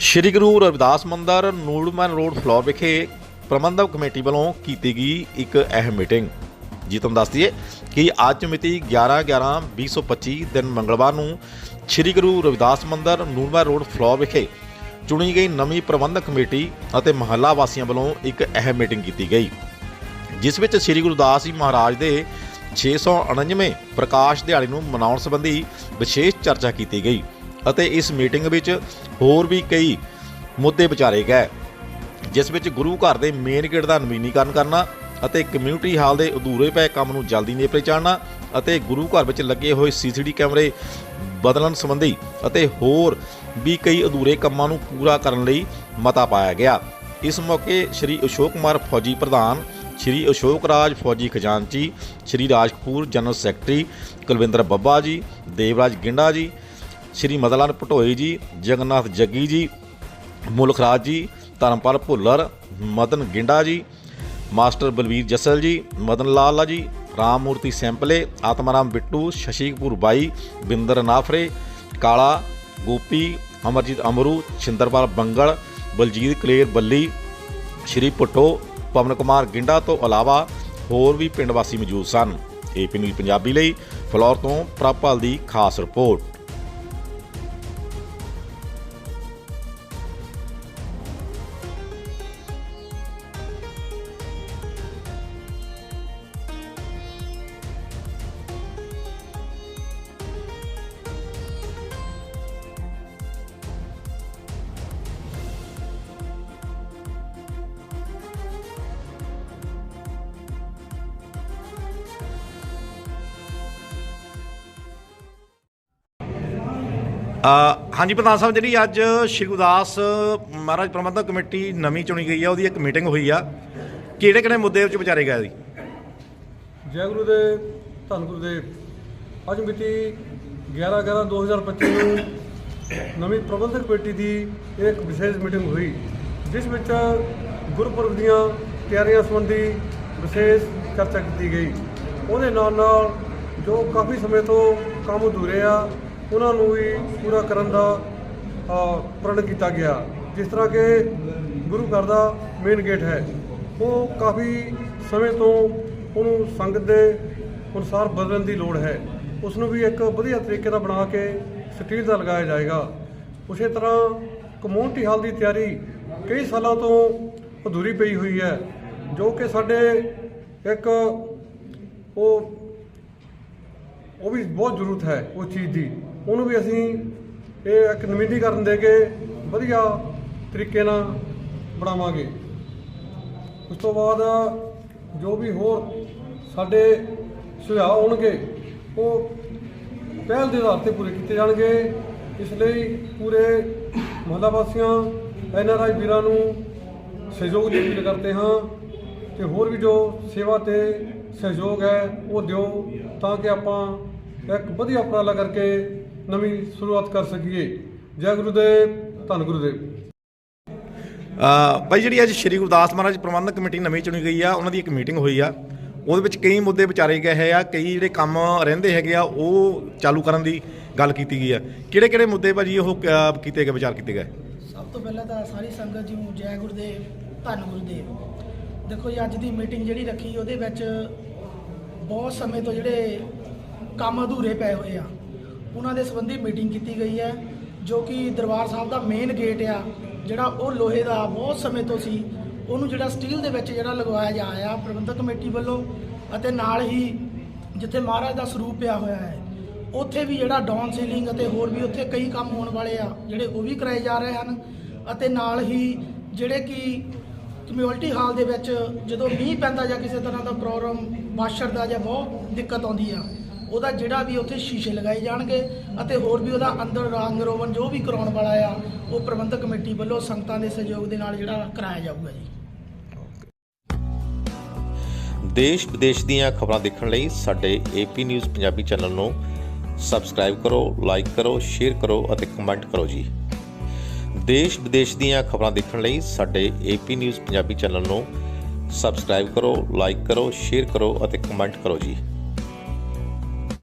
ਸ਼੍ਰੀ ਗੁਰੂ ਰਵਿਦਾਸ ਮੰਦਰ, ਨੂੜਮਨ road floor ਵਿਖੇ ਪ੍ਰਬੰਧਕ committee ਵੱਲੋਂ ਕੀਤੀ ਗਈ ਇੱਕ ਅਹਿਮ ਮੀਟਿੰਗ। ਜੀ ਤੁਹਾਨੂੰ ਦੱਸ ਦਈਏ ਕਿ ਅੱਜ ਮਿਤੀ 11/11/2025 ਦਿਨ ਮੰਗਲਵਾਰ ਨੂੰ ਸ਼੍ਰੀ ਗੁਰੂ ਰਵਿਦਾਸ ਮੰਦਰ, ਨੂੜਮਨ ਰੋਡ ਫਲੋਰ ਵਿਖੇ ਚੁਣੀ ਗਈ ਨਵੀਂ ਪ੍ਰਬੰਧਕ ਕਮੇਟੀ ਅਤੇ ਮਹੱਲਾ ਵਾਸੀਆਂ ਵੱਲੋਂ ਇੱਕ ਅਹਿਮ ਮੀਟਿੰਗ ਕੀਤੀ ਗਈ। ਜਿਸ ਵਿੱਚ ਸ੍ਰੀ ਗੁਰਦਾਸ ਜੀ ਮਹਾਰਾਜ ਦੇ 649ਵੇਂ ਪ੍ਰਕਾਸ਼ ਦਿਹਾੜੇ ਨੂੰ ਮਨਾਉਣ ਸੰਬੰਧੀ ਵਿਸ਼ੇਸ਼ ਚਰਚਾ ਕੀਤੀ ਗਈ। ਅਤੇ ਇਸ ਮੀਟਿੰਗ ਵਿੱਚ ਹੋਰ ਵੀ ਕਈ ਮੁੱਦੇ ਵਿਚਾਰੇ ਗਏ, ਜਿਸ ਵਿੱਚ ਗੁਰੂ ਘਰ ਦੇ ਮੇਨ ਗੇਟ ਦਾ ਨਵੀਨੀਕਰਨ ਕਰਨਾ ਅਤੇ ਕਮਿਊਨਿਟੀ ਹਾਲ ਦੇ ਅਧੂਰੇ ਪਏ ਕੰਮ ਨੂੰ ਜਲਦੀ ਨੇਪਰੇ ਚਾੜਨਾ ਅਤੇ ਗੁਰੂ ਘਰ ਵਿੱਚ ਲੱਗੇ ਹੋਏ ਸੀਸੀਟੀ ਕੈਮਰੇ ਬਦਲਣ ਸੰਬੰਧੀ ਅਤੇ ਹੋਰ ਵੀ ਕਈ ਅਧੂਰੇ ਕੰਮਾਂ ਨੂੰ ਪੂਰਾ ਕਰਨ ਲਈ ਮਤਾ ਪਾਇਆ ਗਿਆ। ਇਸ ਮੌਕੇ ਸ੍ਰੀ ਅਸ਼ੋਕ ਕੁਮਾਰ ਫੌਜੀ ਪ੍ਰਧਾਨ, ਸ਼੍ਰੀ ਅਸ਼ੋਕ ਰਾਜ ਫੌਜੀ ਖਜ਼ਾਨਚੀ, ਸ਼੍ਰੀ ਰਾਜ ਕਪੂਰ ਜਨਰਲ ਸੈਕਟਰੀ ਕੁਲਵਿੰਦਰ ਬੱਬਾ ਜੀ, ਦੇਵਰਾਜ ਗਿੰਡਾ ਜੀ ਸ਼੍ਰੀ ਮਦਨ ਪਟੋਈ ਜੀ, ਜਗਨਨਾਥ ਜੱਗੀ ਜੀ ਮੁਲਖਰਾਜ ਜੀ, ਧਰਮਪਾਲ ਭੁੱਲਰ, ਮਦਨ ਗਿੰਡਾ ਜੀ, ਮਾਸਟਰ ਬਲਵੀਰ ਜਸਲ ਜੀ, ਮਦਨ ਲਾਲਾ ਜੀ ਰਾਮ ਮੂਰਤੀ ਸੈਂਪਲੇ, ਆਤਮਾਰਾਮ ਬਿੱਟੂ ਸ਼ਸ਼ੀ ਕਪੂਰ ਬਾਈ, ਬਿੰਦਰ ਨਾਫਰੇ, ਕਾਲਾ, ਗੋਪੀ, ਅਮਰਜੀਤ ਅਮਰੂ, ਛਿੰਦਰਪਾਲ ਬੰਗਲ, ਬਲਜੀਤ ਕਲੇਰ ਬੱਲੀ, ਸ਼੍ਰੀ ਭੁੱਟੋ, ਪਵਨ ਕੁਮਾਰ ਗਿੰਡਾ ਤੋਂ ਇਲਾਵਾ ਹੋਰ ਵੀ ਪਿੰਡ ਵਾਸੀ ਮੌਜੂਦ ਸਨ। ਏਪੀ ਨਿਊਜ਼ ਪੰਜਾਬੀ ਲਈ ਫਲੋਰ ਤੋਂ ਪ੍ਰਭਪਾਲ ਦੀ ਖਾਸ ਰਿਪੋਰਟ। ਹਾਂਜੀ, ਪ੍ਰਧਾਨ ਸਾਹਿਬ, ਜਿਹੜੀ ਅੱਜ ਸ਼੍ਰੀ ਗੁਰਦਾਸ ਮਹਾਰਾਜ ਪ੍ਰਬੰਧਕ ਕਮੇਟੀ ਨਵੀਂ ਚੁਣੀ ਗਈ ਆ, ਉਹਦੀ ਇੱਕ ਮੀਟਿੰਗ ਹੋਈ ਆ। ਕਿਹੜੇ ਕਿਹੜੇ ਮੁੱਦੇ ਵਿੱਚ ਵਿਚਾਰੇ ਗਏ ਜੀ ਜੈ ਗੁਰੂ ਦੇ, ਧੰਨ ਗੁਰੂ ਦੇ। ਅੱਜ ਮਿਤੀ 11/11/2025 ਨੂੰ ਨਵੀਂ ਪ੍ਰਬੰਧਕ ਕਮੇਟੀ ਦੀ ਇੱਕ ਵਿਸ਼ੇਸ਼ ਮੀਟਿੰਗ ਹੋਈ, ਜਿਸ ਵਿੱਚ ਗੁਰਪੁਰਬ ਦੀਆਂ ਤਿਆਰੀਆਂ ਸੰਬੰਧੀ ਵਿਸ਼ੇਸ਼ ਚਰਚਾ ਕੀਤੀ ਗਈ। ਉਹਦੇ ਨਾਲ ਨਾਲ ਜੋ ਕਾਫੀ ਸਮੇਂ ਤੋਂ ਕੰਮ ਅਧੂਰੇ ਆ ਉਹਨਾਂ ਨੂੰ ਵੀ ਪੂਰਾ ਕਰਨ ਦਾ ਪ੍ਰਣ ਕੀਤਾ ਗਿਆ। ਜਿਸ ਤਰ੍ਹਾਂ ਕਿ ਗੁਰੂ ਘਰ ਦਾ ਮੇਨ ਗੇਟ ਹੈ। ਉਹ ਕਾਫੀ ਸਮੇਂ ਤੋਂ ਉਹਨੂੰ ਸੰਗਤ ਦੇ ਅਨੁਸਾਰ ਬਦਲਣ ਦੀ ਲੋੜ ਹੈ। ਉਸ ਨੂੰ ਵੀ ਇੱਕ ਵਧੀਆ ਤਰੀਕੇ ਦਾ ਬਣਾ ਕੇ ਸਟੀਲ ਦਾ ਲਗਾਇਆ ਜਾਏਗਾ। ਉਸੇ ਤਰ੍ਹਾਂ ਕਮਿਊਨਿਟੀ ਹਾਲ ਦੀ ਤਿਆਰੀ ਕਈ ਸਾਲਾਂ ਤੋਂ ਅਧੂਰੀ ਪਈ ਹੋਈ ਹੈ, ਜੋ ਕਿ ਸਾਡੇ ਇੱਕ ਉਹ ਉਹ ਵੀ ਬਹੁਤ ਜ਼ਰੂਰਤ ਹੈ ਉਸ ਚੀਜ਼ ਦੀ। ਉਹਨੂੰ ਵੀ ਅਸੀਂ ਇਹ ਇੱਕ ਨਵੀਨੀਕਰਨ ਦੇ ਕੇ ਵਧੀਆ ਤਰੀਕੇ ਨਾਲ ਬਣਾਵਾਂਗੇ। ਉਸ ਤੋਂ ਬਾਅਦ ਜੋ ਵੀ ਹੋਰ ਸਾਡੇ ਸੁਝਾਅ ਹੋਣਗੇ, ਉਹ ਪਹਿਲ ਦੇ ਆਧਾਰ ਤੇ ਪੂਰੇ ਕੀਤੇ ਜਾਣਗੇ। ਇਸ ਲਈ ਪੂਰੇ ਮੁਹੱਲਾ ਵਾਸੀਆਂ, ਐਨ ਆਰ ਆਈ ਵੀਰਾਂ ਨੂੰ ਸਹਿਯੋਗ ਦੀ ਅਪੀਲ ਕਰਦੇ ਹਾਂ ਤੇ ਹੋਰ ਵੀ ਜੋ ਸੇਵਾ ਤੇ ਸਹਿਯੋਗ ਹੈ, ਉਹ ਦਿਓ ਤਾਂ ਕਿ ਆਪਾਂ ਇੱਕ ਵਧੀਆ ਉਪਰਾਲਾ ਕਰਕੇ ਨਵੀਂ ਸ਼ੁਰੂਆਤ ਕਰ ਸਕੀਏ। ਜੈ ਗੁਰੂਦੇਵ ਧੰਨ ਗੁਰੂਦੇਵ। ਬਾਈ ਜਿਹੜੀ ਅੱਜ ਸ਼੍ਰੀ ਗੁਰਦਾਸ ਮਹਾਰਾਜ ਪ੍ਰਬੰਧਕ ਕਮੇਟੀ ਨਵੀਂ ਚੁਣੀ ਗਈ ਆ ਉਹਨਾਂ ਦੀ ਇੱਕ ਮੀਟਿੰਗ ਹੋਈ ਆ। ਉਹਦੇ ਵਿੱਚ ਕਈ ਮੁੱਦੇ ਵਿਚਾਰੇ ਗਏ ਹੈ ਆ ਕਈ ਜਿਹੜੇ ਕੰਮ ਰਹਿੰਦੇ ਹੈਗੇ ਆ ਉਹ ਚਾਲੂ ਕਰਨ ਦੀ ਗੱਲ ਕੀਤੀ ਗਈ ਆ। ਕਿਹੜੇ ਕਿਹੜੇ ਮੁੱਦੇ ਭਾਜੀ ਉਹ ਕੀਤੇ ਗਏ ਵਿਚਾਰ ਕੀਤੇ ਗਏ? ਸਭ ਤੋਂ ਪਹਿਲਾਂ ਤਾਂ ਸਾਰੀ ਸੰਗਤ ਜੀ ਨੂੰ ਜੈ ਗੁਰਦੇਵ ਧੰਨ ਗੁਰਦੇਵ। ਦੇਖੋ ਜੀ ਅੱਜ ਦੀ ਮੀਟਿੰਗ ਜਿਹੜੀ ਰੱਖੀ ਉਹਦੇ ਵਿੱਚ ਬਹੁਤ ਸਮੇਂ ਤੋਂ ਜਿਹੜੇ ਕੰਮ ਅਧੂਰੇ ਪਏ ਹੋਏ ਆ। ਉਹਨਾਂ ਦੇ ਸੰਬੰਧੀ ਮੀਟਿੰਗ ਕੀਤੀ ਗਈ ਹੈ, ਜੋ ਕਿ ਦਰਬਾਰ ਸਾਹਿਬ ਦਾ ਮੇਨ ਗੇਟ ਆ, ਜਿਹੜਾ ਉਹ ਲੋਹੇ ਦਾ ਬਹੁਤ ਸਮੇਂ ਤੋਂ ਸੀ। ਉਹਨੂੰ ਜਿਹੜਾ ਸਟੀਲ ਦੇ ਵਿੱਚ ਜਿਹੜਾ ਲਗਵਾਇਆ ਜਾ ਰਿਹਾ ਪ੍ਰਬੰਧਕ ਕਮੇਟੀ ਵੱਲੋਂ, ਅਤੇ ਨਾਲ ਹੀ ਜਿੱਥੇ ਮਹਾਰਾਜ ਦਾ ਸਰੂਪ ਪਿਆ ਹੋਇਆ ਹੈ, ਉੱਥੇ ਵੀ ਜਿਹੜਾ ਡਾਊਨ ਸੀਲਿੰਗ ਅਤੇ ਹੋਰ ਵੀ ਉੱਥੇ ਕਈ ਕੰਮ ਹੋਣ ਵਾਲੇ ਆ, ਜਿਹੜੇ ਉਹ ਵੀ ਕਰਾਏ ਜਾ ਰਹੇ ਹਨ। ਅਤੇ ਨਾਲ ਹੀ ਜਿਹੜੇ ਕਿ ਕਮਿਊਨਿਟੀ ਹਾਲ ਦੇ ਵਿੱਚ ਜਦੋਂ ਮੀਂਹ ਪੈਂਦਾ ਜਾਂ ਕਿਸੇ ਤਰ੍ਹਾਂ ਦਾ ਪ੍ਰੋਬਲਮ ਵਾਸ਼ਰ ਦਾ ਜਾਂ ਬਹੁਤ ਦਿੱਕਤ ਆਉਂਦੀ ਆ ਉਹਦਾ ਜਿਹੜਾ ਵੀ ਉੱਥੇ ਸ਼ੀਸ਼ੇ ਲਗਾਏ ਜਾਣਗੇ ਅਤੇ ਹੋਰ ਵੀ ਉਹਦਾ ਅੰਦਰ ਰੰਗ ਰੋਗਨ ਜੋ ਵੀ ਕਰਾਉਣ ਵਾਲਾ ਆ, ਉਹ ਪ੍ਰਬੰਧਕ ਕਮੇਟੀ ਵੱਲੋਂ ਸੰਗਤਾਂ ਦੇ ਸਹਿਯੋਗ ਦੇ ਨਾਲ ਜਿਹੜਾ ਕਰਾਇਆ ਜਾਊਗਾ ਜੀ। ਦੇਸ਼ ਵਿਦੇਸ਼ ਦੀਆਂ ਖਬਰਾਂ ਦੇਖਣ ਲਈ ਸਾਡੇ ਏਪੀ ਨਿਊਜ਼ ਪੰਜਾਬੀ ਚੈਨਲ ਨੂੰ ਸਬਸਕ੍ਰਾਈਬ ਕਰੋ ਲਾਈਕ ਕਰੋ ਸ਼ੇਅਰ ਕਰੋ ਅਤੇ ਕਮੈਂਟ ਕਰੋ ਜੀ। ਦੇਸ਼ ਵਿਦੇਸ਼ ਦੀਆਂ ਖਬਰਾਂ ਦੇਖਣ ਲਈ ਸਾਡੇ ਏਪੀ ਨਿਊਜ਼ ਪੰਜਾਬੀ ਚੈਨਲ ਨੂੰ ਸਬਸਕ੍ਰਾਈਬ ਕਰੋ ਲਾਈਕ ਕਰੋ ਸ਼ੇਅਰ ਕਰੋ ਅਤੇ ਕਮੈਂਟ ਕਰੋ ਜੀ।